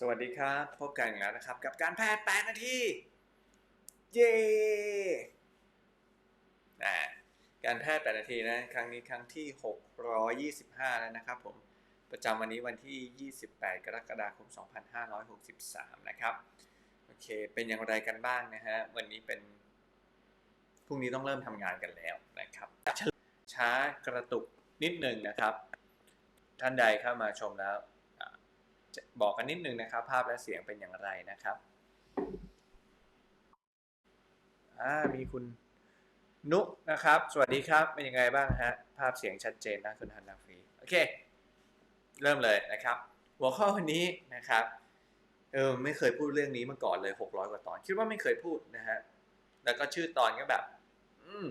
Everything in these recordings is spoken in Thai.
สวัสดีครับ พบกันอีกแล้วนะครับ กับการแพทย์ 8 นาที เย่การแพทย์ 8 นาทีนะ ครั้งนี้ครั้งที่ 625 แล้วนะครับผม ประจำวันนี้วันที่ 28 กรกฎาคม 2563 นะครับ โอเค เป็นอย่างไรกันบ้างนะฮะ วันนี้เป็น พรุ่งนี้ต้องเริ่มทำงานกันแล้วนะครับ ช้ากระตุกนิดหนึ่งนะครับ ท่านใดเข้ามาชมแล้ว บอกกันนิดนึงนะครับ ภาพและเสียงเป็นอย่างไรนะครับอ่ามีคุณนุนะครับ สวัสดีครับเป็นยังไงบ้างฮะภาพเสียงชัดเจนนะคุณฮันนาฟรีโอเค เริ่มเลยนะครับ หัวข้อวันนี้นะครับเออไม่เคยพูดเรื่องนี้มาก่อนเลย 600 กว่าตอน คิดว่าไม่เคยพูดนะฮะแล้วก็ชื่อตอนก็แบบ อืม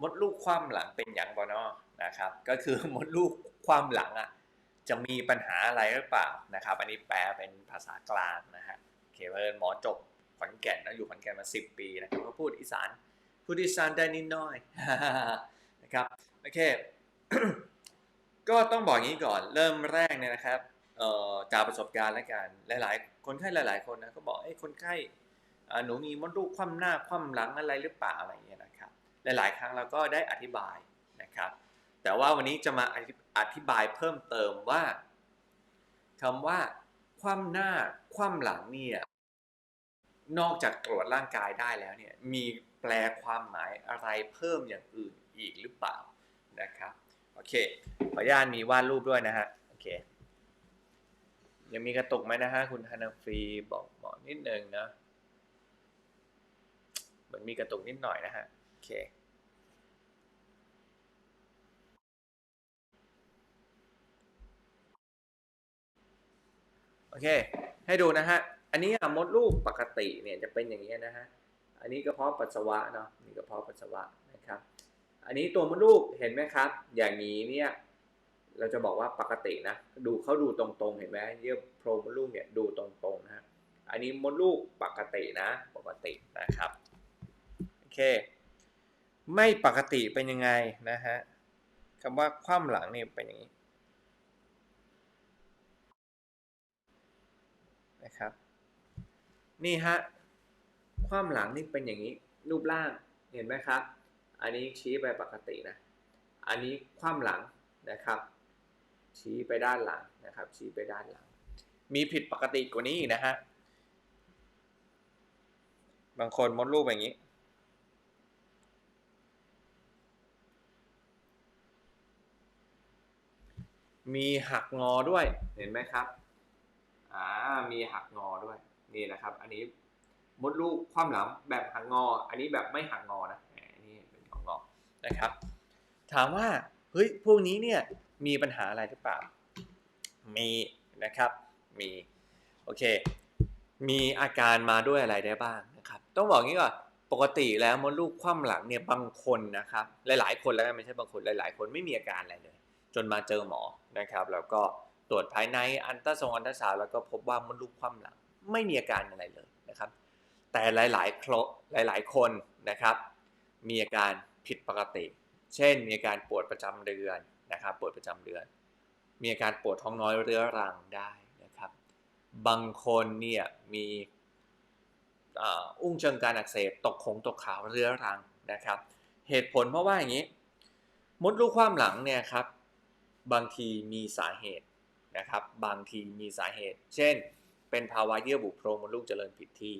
มดลูกคว่ำหลังเป็นอย่างบอนอนะครับ ก็คือมดลูกคว่ำหลังอะ จะมีปัญหาอะไรหรือเปล่านะครับ อันนี้แปลเป็นภาษากลางนะฮะโอเคเพิ่นหมอจบขอนแก่นนะอยู่ขอนแก่นมา 10 ปีนะครับก็พูดอีสานพูดอีสานได้นิดหน่อยนะครับโอเคก็ต้องบอกงี้ก่อนเริ่มแรกเนี่ยนะครับเอ่อจากประสบการณ์และกันหลาย ๆ คนไข้หลาย ๆ คนนะก็บอกเอ้คนไข้หนูมีมดลูกคว่ำหน้าคว่ำหลังอะไรหรือเปล่าอะไรอย่างเงี้ยนะครับ หลาย ๆ ครั้งเราก็ได้อธิบายนะครับ แต่ว่าวันนี้จะมา อธิบายเพิ่มเติมว่าคำว่า คว่ำหน้า คว่ำหลังเนี่ยนอกจากตรวจร่างกายได้แล้วเนี่ยมีแปลความหมายอะไรเพิ่มอย่างอื่นอีกหรือเปล่านะครับโอเคขออนุญาตมีวาดรูปด้วยนะฮะโอเคยังมีกระตุกไหมนะฮะคุณธนาฟรีบอกบอนิดนึงนะเหมือนมีกระตุกนิดหน่อยนะฮะโอเค โอเค ให้ดูนะฮะ อันนี้มดลูกปกติเนี่ยจะเป็นอย่างนี้นะฮะ อันนี้กระเพาะปัสสาวะเนาะนี่กระเพาะปัสสาวะนะครับ อันนี้ตัวมดลูกเห็นไหมครับ อย่างนี้เนี่ยเราจะบอกว่าปกตินะ ดูเขาดูตรงๆ เห็นไหมเยื่อโพรงมดลูกเนี่ยดูตรงๆนะฮะ อันนี้มดลูกปกตินะ ปกตินะครับ โอเค ไม่ปกติเป็นยังไงนะฮะคำว่าคว่ำหลังเนี่ยเป็นอย่างนี้ นะครับ นี่ฮะความหลังนี่เป็นอย่างนี้รูปร่างเห็นไหมครับ อันนี้ชี้ไปปกตินะ อันนี้ความหลังนะครับ ชี้ไปด้านหลังนะครับ ชี้ไปด้านหลัง มีผิดปกติกว่านี้อีกนะฮะบางคนมดลูกแบบนี้ มีหักงอด้วยเห็นไหมครับอ่ามีหักงอด้วย นี่นะครับ อันนี้มดลูกคว่ำหลังแบบหักงอ อันนี้แบบไม่หักงอนะอันนี้เป็นงองงอนะครับ ถามว่าเฮ้ยพวกนี้เนี่ยมีปัญหาอะไรหรือเปล่า มีนะครับมีโอเค มีอาการมาด้วยอะไรได้บ้างนะครับ ต้องบอกงี้ก่อนปกติแล้วมดลูกคว่ำหลังเนี่ยบางคนนะครับ หลาย ๆ คนแล้วกันไม่ใช่บางคนหลาย ๆ คนไม่มีอาการอะไรเลย จนมาเจอหมอนะครับ แล้วก็ตรวจภายในอันตราซาวด์อันตราซาวแล้วก็พบว่ามดลูกคว่ำหลัง ไม่มีอาการอะไรเลยนะครับ แต่หลายๆครหลาย ๆ คนนะครับ มีอาการผิดปกติ เช่น มีอาการปวดประจำเดือนนะครับ ปวดประจำเดือน มีอาการปวดท้องน้อยเรื้อรังได้นะครับ บางคนเนี่ยมีอุ้งเชิงการอักเสบตกขงตกขาวเรื้อรังนะครับ เหตุผลเพราะว่าอย่างนี้ มดลูกคว่ำหลังเนี่ยครับ บางทีมีสาเหตุนะครับ บางทีมีสาเหตุ เช่น เป็นภาวะเยื่อบุโพรงมดลูกเจริญผิดที่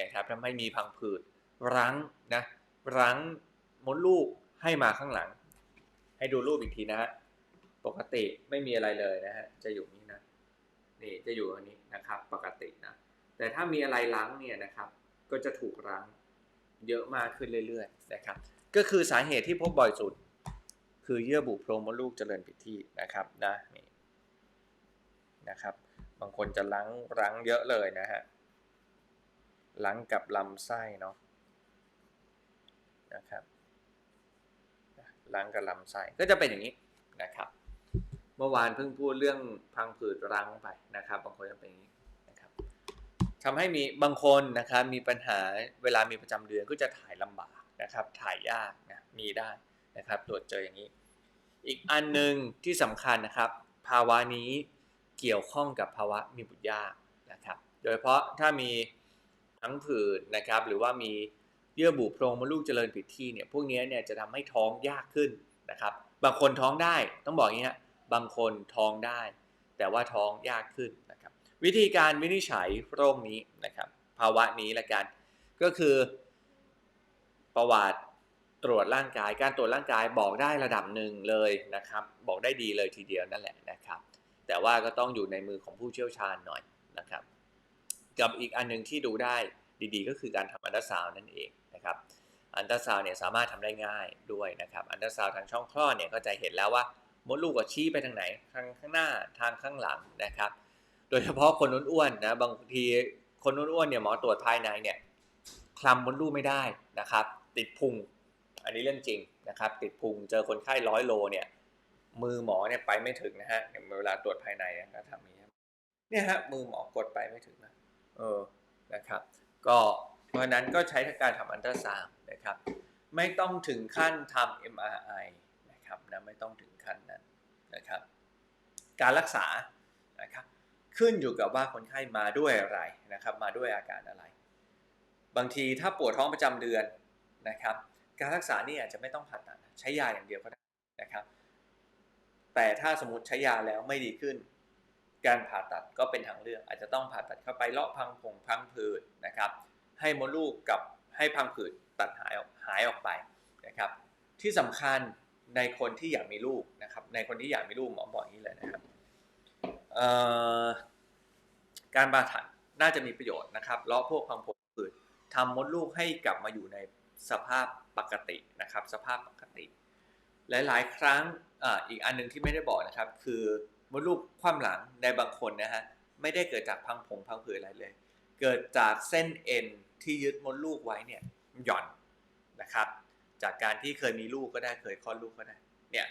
นะครับทำให้มีพังผืดรั้งนะรั้งมดลูกให้มาข้างหลัง ให้ดูรูปอีกทีนะฮะปกติไม่มีอะไรเลยนะฮะจะอยู่นี่นะนี่จะอยู่อันนี้นะครับ ปกตินะแต่ถ้ามีอะไรรั้งเนี่ยนะครับ ก็จะถูกรั้งเยอะมากขึ้นเรื่อยๆนะครับ ก็คือสาเหตุที่พบบ่อยสุด คือเยื่อบุโพรงมดลูกเจริญผิดที่นะครับนะนี่นะครับางคนจะล้างรั้งเยอะเลยนะฮะล้างกับลำไส้เนาะนะครับล้างกับลำไส้ก็จะเป็นอย่างนี้นะครับ เมื่อวานเพิ่งพูดเรื่องพังผืดรั้งไปนะครับ บางคนจะเป็นอย่างนี้นะครับทำให้มีบางคนนะครับมีปัญหาเวลามีประจำเดือนก็จะถ่ายลำบากนะครับ ถ่ายยากนะมีได้นะครับตรวจเจออย่างนี้ อีกอันหนึ่งที่สำคัญนะครับ ภาวะนี้ เกี่ยวข้องกับภาวะมีบุตรยากนะครับ โดยเฉพาะถ้ามีทั้งผื่นนะครับ หรือว่ามีเยื่อบุโพรงมดลูกเจริญผิดที่เนี่ยพวกนี้เนี่ยจะทำให้ท้องยากขึ้นนะครับ บางคนท้องได้ต้องบอกอย่างนี้ฮะบางคนท้องได้ แต่ว่าท้องยากขึ้นนะครับ วิธีการวินิจฉัยโรคนี้นะครับ ภาวะนี้ละกันก็คือ ประวัติตรวจร่างกาย การตรวจร่างกายบอกได้ระดับหนึ่งเลยนะครับ บอกได้ดีเลยทีเดียวนั่นแหละนะครับ แต่ว่าก็ต้องอยู่ในมือของผู้เชี่ยวชาญหน่อยนะครับ กับอีกอันหนึงที่ดูได้ดีๆ ก็คือการทำอันตราซาวน์นั่นเองนะครับอันตราซาวน์เนี่ยสามารถทำได้ง่ายด้วยนะครับอันตราซาวน์ทางช่องคลอดเนี่ยก็จะเห็นแล้วว่ามดลูกก็ชี้ไปทางไหนทางข้างหน้าทางข้างหลังนะครับ โดยเฉพาะคนอ้วนๆนะบางทีคนอ้วนๆเนี่ยหมอตรวจภายในเนี่ยคลำมดลูกไม่ได้นะครับ ติดพุง อันนี้เรื่องจริงนะครับ ติดพุงเจอคนไข้ร้อยโลเนี่ย มือหมอเนี่ยไปไม่ถึงนะฮะเวลาตรวจภายในนะก็ทำอย่างนี้เนี่ยฮะมือหมอกดไปไม่ถึงนะเออนะครับ ก็เพราะนั้นก็ใช้การทำอันตราซาวนะครับ ไม่ต้องถึงขั้นทำ MRI นะครับนะไม่ต้องถึงขั้นนั้นนะครับ การรักษานะครับขึ้นอยู่กับว่าคนไข้มาด้วยอะไรนะครับ มาด้วยอาการอะไร บางทีถ้าปวดท้องประจำเดือนนะครับ การรักษานี่อาจจะไม่ต้องผ่าตัดใช้ยาอย่างเดียวก็ได้นะครับ แต่ถ้าสมมติใช้ยาแล้วไม่ดีขึ้น การผ่าตัดก็เป็นทางเลือก อาจจะต้องผ่าตัดเข้าไปเลาะพังผงพังผืดนะครับ ให้มดลูกกับให้พังผืดตัดหายออกหายออกไปนะครับ ที่สำคัญในคนที่อยากมีลูกนะครับ ในคนที่อยากมีลูกหมอบอกอย่างนี้เลยนะครับการผ่าตัดน่าจะมีประโยชน์นะครับเลาะพวกพังผงผืดทำมดลูกให้กลับมาอยู่ในสภาพปกตินะครับ สภาพปกติ หลาย ๆ ครั้งออีกอันหนึงที่ไม่ได้บอกนะครับ คือมดลูกคว่ำหลังในบางคนนะฮะไม่ได้เกิดจากพังผงพังผืดอะไรเลย เกิดจากเส้นเอ็นที่ยึดมดลูกไว้เนี่ยหย่อนนะครับ จากการที่เคยมีลูกก็ได้เคยคลอดลูกก็ได้เนี่ย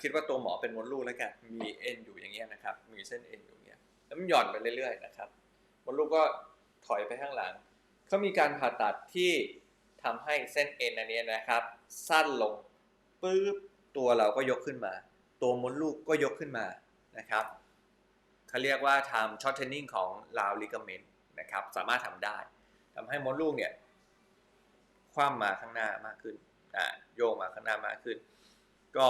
คิดว่าตัวหมอเป็นมดลูกแล้วกันมีเอ็นอยู่อย่างเงี้ยนะครับ มีเส้นเอ็นอยู่อย่างเงี้ยแล้วมันหย่อนไปเรื่อยๆนะครับมดลูกก็ถอยไปข้างหลังเขามีการผ่าตัดที่ทำให้เส้นเอ็นอันนี้นะครับ สั้นลง ปุ๊บตัวเราก็ยกขึ้นมา ตัวมดลูกก็ยกขึ้นมานะครับเขาเรียกว่าทำ shortening ของ round ligament นะครับสามารถทำได้ทำให้มดลูกเนี่ยคว่ำมาข้างหน้ามากขึ้นอ่าโยกมาข้างหน้ามากขึ้น ก็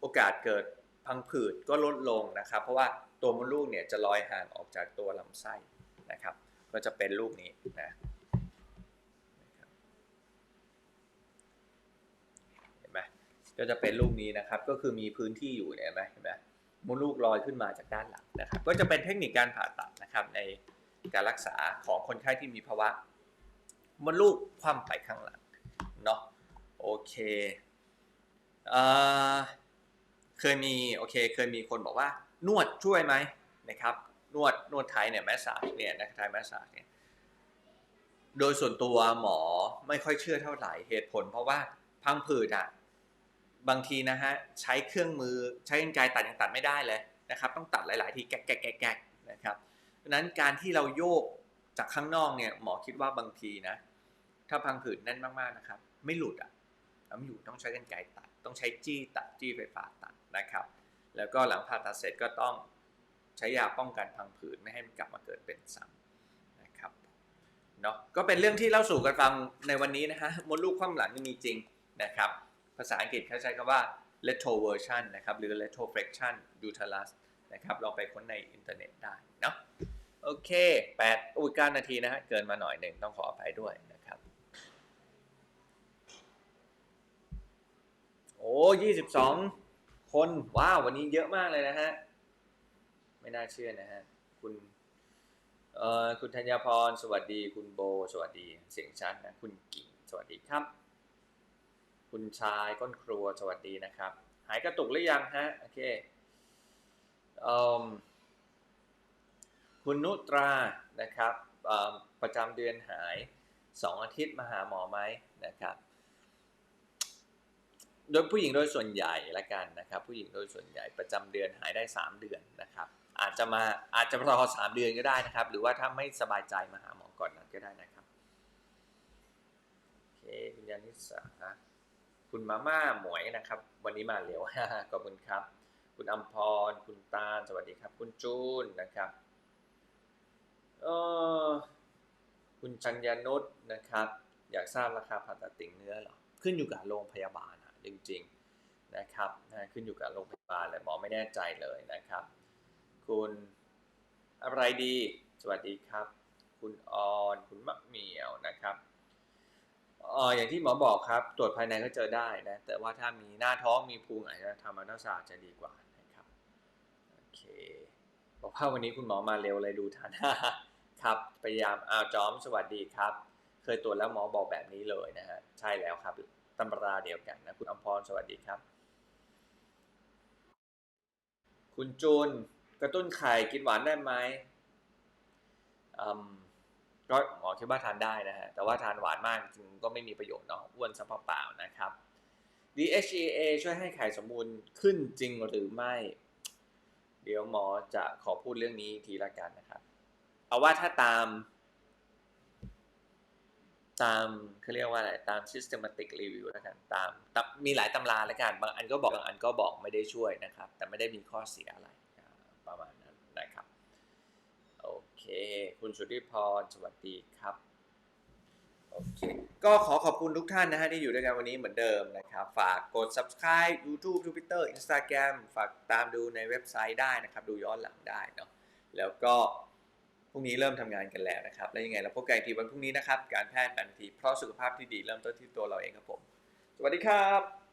โอกาสเกิดพังผืดก็ลดลงนะครับ เพราะว่าตัวมดลูกเนี่ยจะลอยห่างออกจากตัวลำไส้นะครับ ก็จะเป็นรูปนี้นะนะครับเห็นไหม ก็จะเป็นรูปนี้นะครับ ก็คือมีพื้นที่อยู่เนี่ยเห็นไหมเห็นไหมมดลูกลอยขึ้นมาจากด้านหลังนะครับ ก็จะเป็นเทคนิคการผ่าตัดนะครับ ในการรักษาของคนไข้ที่มีภาวะมดลูกคว่ำไปข้างหลังเนาะโอเคเเคยมีโอเค เคยมีคนบอกว่านวดช่วยไหมนะครับ นวดนวดไทยเนี่ยแมสซาจเนี่ยนะไทยแมสซาจเนี่ยโดยส่วนตัวหมอไม่ค่อยเชื่อเท่าไหร่เหตุผล เพราะว่าพังผืดอะ บางทีนะฮะใช้เครื่องมือใช้กรรไกรตัดยังตัดไม่ได้เลยนะครับ ต้องตัดหลาย ๆ ทีแกะแกะแกะแกะนะครับดังนั้นการที่เราโยกจากข้างนอกเนี่ยหมอคิดว่าบางทีนะ ถ้าพังผืดแน่นมากๆนะครับ ไม่หลุดอะไม่อยู่ต้องใช้กรรไกรตัด ต้องใช้จี้ตัดจี้ไฟฟ้าตัดนะครับ แล้วก็หลังผ่าตัดเสร็จก็ต้องใช้ยาป้องกันพังผืดไม่ให้มันกลับมาเกิดเป็นซ้ำนะครับเนาะก็เป็นเรื่องที่เล่าสู่กันฟังในวันนี้นะฮะมดลูกคว่ำหลังมีจริงนะครับ ภาษาอังกฤษเขาใช้คำว่า retroversion นะครับ หรือ retroflexion uterus นะครับลองไปค้นในอินเทอร์เน็ตได้เนาะโอเค8อุ้ย9นาทีนะฮะ เกินมาหน่อยหนึ่งต้องขออภัยด้วยนะครับ โอ้22 คน ว้าว วันนี้เยอะมากเลยนะฮะ ไม่น่าเชื่อนะฮะ คุณเอ่อคุณธัญพร สวัสดี คุณโบ สวัสดี เสียงชัดนะ คุณกิ่ง สวัสดีครับ คุณชายก้นครัวสวัสดีนะครับ หายกระตุกหรือยังฮะโอเคเออคุณนุตรานะครับประจำเดือนหาย 2 อาทิตย์มาหาหมอไหมนะครับ โดยผู้หญิงโดยส่วนใหญ่ละกันนะครับ ผู้หญิงโดยส่วนใหญ่ประจำเดือนหายได้ 3 เดือนนะครับ อาจจะมาอาจจะรอ3เดือนก็ได้นะครับ หรือว่าถ้าไม่สบายใจมาหาหมอก่อนนั้นก็ได้นะครับโอเคคุณยานิสา คุณมาม่าหมวยนะครับ วันนี้มาเร็วขอบคุณครับ คุณอัมพร คุณตาลสวัสดีครับ คุณจูนนะครับเออคุณชัญญนุชนะครับ อยากทราบราคาผ่าตัดติ่งเนื้อเหรอขึ้นอยู่กับโรงพยาบาลอะจริง ๆนะครับนะขึ้นอยู่กับโรงพยาบาลเลยหมอไม่แน่ใจเลยนะครับ คุณอะไรดี สวัสดีครับ คุณออนคุณมะเหมียวนะครับ เอออย่างที่หมอบอกครับ ตรวจภายในก็เจอได้นะ แต่ว่าถ้ามีหน้าท้องมีพุงอาจจะทำอัลตราซาวด์จะดีกว่านะครับโอเคบอกว่าวันนี้คุณหมอมาเร็วเลยดูทันครับพยายามอ้าวจอมสวัสดีครับ เคยตรวจแล้วหมอบอกแบบนี้เลยนะฮะใช่แล้วครับตำราเดียวกันนะคุณอมพรสวัสดีครับ คุณจูนกระตุ้นไข่กินหวานได้ไหมอืม ก็หมอคิดว่าทานได้นะฮะแต่ว่าทานหวานมากจริงก็ไม่มีประโยชน์เนาะอ้วนซะเปล่าๆนะครับ DHEA ช่วยให้ไข่สมบูรณ์ขึ้นจริงหรือไม่ เดี๋ยวหมอจะขอพูดเรื่องนี้ทีละกันนะครับ เอาว่าถ้าตาม ตามเขาเรียกว่าอะไร ตาม systematic review แล้วกันตามตามมีหลายตำราแล้วกัน บางอันก็บอก บางอันก็บอกไม่ได้ช่วยนะครับ แต่ไม่ได้มีข้อเสียอะไรอ่าประมาณนั้นนะครับ โอเคคุณสุธิพร สวัสดีครับ โอเค ก็ขอขอบคุณทุกท่านนะฮะที่อยู่ด้วยกันวันนี้เหมือนเดิมนะครับ ฝากกด subscribe YouTube Twitter Instagram ฝากตามดูในเว็บไซต์ได้นะครับ ดูย้อนหลังได้เนาะ แล้วก็พรุ่งนี้เริ่มทำงานกันแล้วนะครับ แล้วยังไงเราพบกันอีกทีวันพรุ่งนี้นะครับ การแพทย์แผนทีเพราะสุขภาพที่ดีเริ่มต้นที่ตัวเราเองครับผม สวัสดีครับ